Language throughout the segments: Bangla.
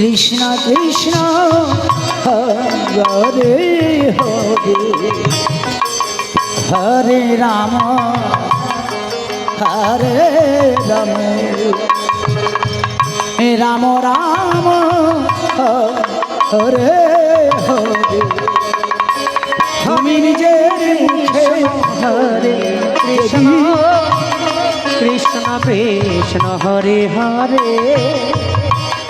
কৃষ্ণ কৃষ্ণ, হরে হরে। হরে রাম হরে রাম। রাম রাম, হরে হরে। তুমি নিজের মুখে হরে কৃষ্ণ কৃষ্ণ কৃষ্ণ, হরে হরে।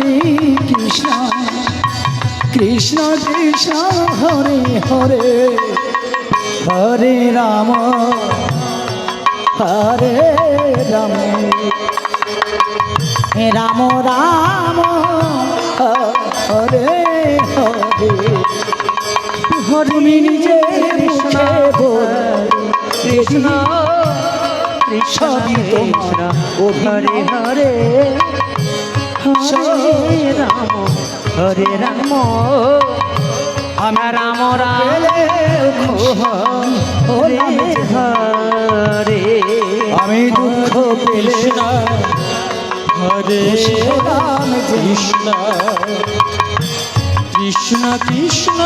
হরে কৃষ্ণ কৃষ্ণ কৃষ্ণ হরে হরে হরে রাম হরে রাম। রাম রাম হরে হরে তুমি নিজে কৃষ্ণ কৃষ্ণ কৃষ্ণ হরে হরে। হরে রাম হরে রাম। আমি রাম রাম। হরে হরে আমি দুঃখ পেলে কৃষ্ণ হরে রাম কৃষ্ণ। কৃষ্ণ কৃষ্ণ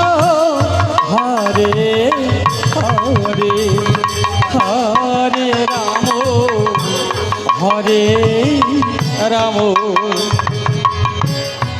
হরে হরে হরে রাম। হরে রাম।